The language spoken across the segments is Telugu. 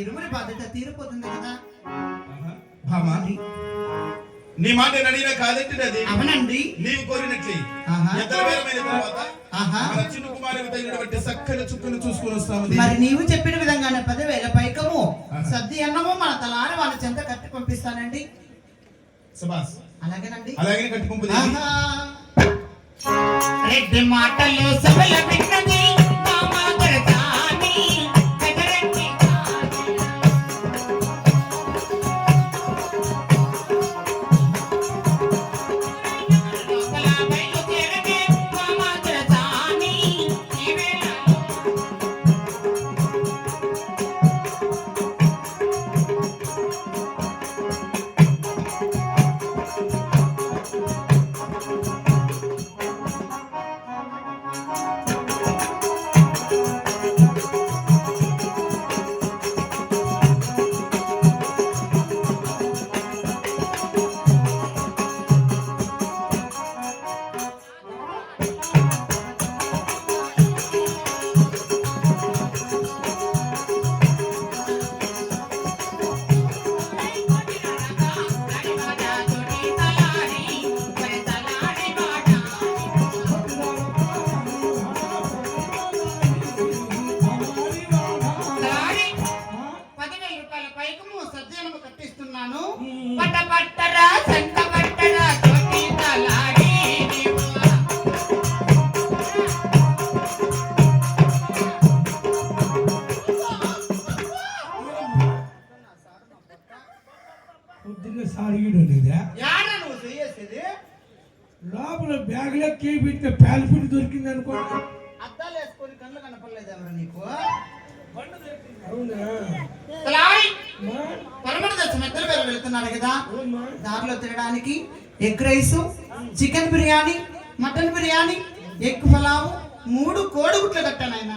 ఇరుముడి బాధ్యత తీరిపోతుంది కదా. నీ మాట నడిన కాదంటే అవునండి. నీవు కోరినట్లే ఇద్దరు వేలమైన చక్కని చుక్కలు చూసుకుని వస్తాము. మరి నీవు చెప్పిన విధంగానే పదివేల పైకము సర్ది అన్నము మన తలాన వాళ్ళ చెంత కట్టి పంపిస్తానండి. సుభాష్. అలాగేనండి. అలాగే కట్టి పంపుదా. రెడ్డి మాటలు సభల పెట్టినది. పొద్దున్న సారిగిడు లేదా యాడ నువ్వు చేసేది? లోపల బ్యాగ్లో కీ పెట్టిన ప్యాలిఫిట్ దొరికింది అనుకో. అద్దాలు వేసుకొని కళ్ళు కనపడలేదు ఎవరు నీకు? అవునా? తలాడి మా? పరమట దర్శనం ఇద్దరు పేరు వెళ్తున్నారు కదా? దారిలో తినడానికి egg rice chicken biryani mutton biryani egg pulao మూడు కోడిగుట్లు కట్టాను ఆయన.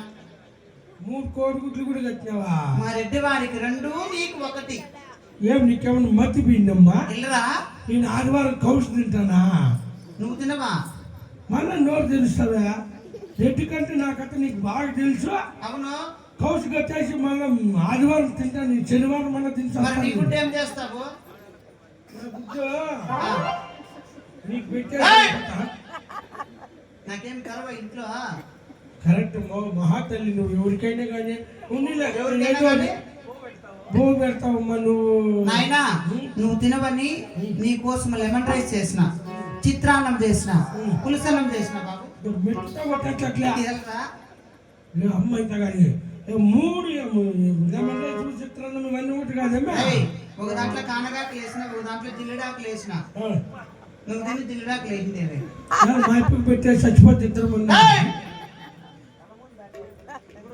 మూడు కోడిగుడ్లు కూడా కట్టినావా? మా రెడ్డి వారికి రెండు నీకు ఒకటి. ఏం నీకేమన్నా మర్చిపోయిందమ్మా వెళ్ళరా నేను ఆదివారం కౌసు తింటానా? నువ్వు తినవా? మళ్ళా నోరు తెలుస్తుందా రెడ్డి కంటే నాకంటే నీకు బాగా తెలుసు. అవును. కౌసు కట్టేసి మళ్ళీ ఆదివారం తింటాను నేను శనివారం మళ్ళీ తింటాను ఏం చేస్తావు? నీకు పెట్టే! నాకేం కరవ ఇంట్లో? కరెక్ట్ మహాతల్లి నువ్వు ఎవరికైనా కానీ ఉన్నీలే, ఎవరికైనా కానీ? భూమి పెడతావమ్మా నువ్వు. నాయనా నువ్వు తినవని నీ కోసం లెమన్ రైస్ చేసిన చిత్రాన్నం చేసిన పులుసన్నం చేసిన బాబు. మెట్ట అమ్మ ఇంత కానీ మూడు చిత్రాన్నం ఇవన్నీ ఒకటి కాదమ్మా ఏయ్, ఒక దాంట్లో కానగాకులు వేసిన ఒక దాంట్లో జిల్లిడాకులు వేసిన. నువ్వు తిని ఇప్పటికి పెట్టే చచ్చిపోతే ఇద్దరు ఉన్నా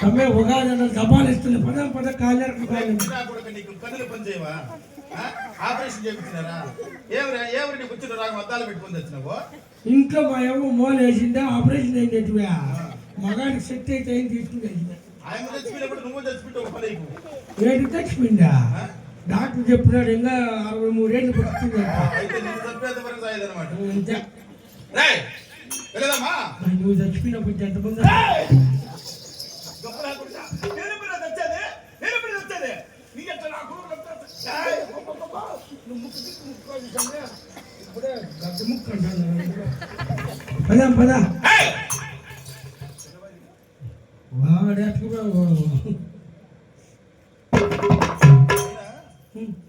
తమ్మే ఉగాది అన్న దబాలు ఇస్తుంది. పద పద కాలేరకు కాలేదు కొడుకు నీకు కనులు పని చేయవా ఆ? ఆపరేషన్ చేయించినారా ఎవరు ఎవరు నీకు వచ్చిన రాగం అద్దాలు పెట్టుకొని వచ్చినావు ఇంట్లో మా ఏమో మోలు వేసిందా? ఆపరేషన్ అయినట్టువా మగానికి సెట్ అయితే ఏం తీసుకుని ఆయన చచ్చిపోయినప్పుడు నువ్వు ఒక పని ఏడు తెచ్చిపోయిందా డాక్టర్ చెప్పినాడు ఇంకా అరవై మూడేళ్ళు బతుకుతుందంట అయితే నేను చంపేంత వరకు సాయదనమాట నువ్వు చచ్చిపోయినప్పుడు ఎంతమంది Hmm.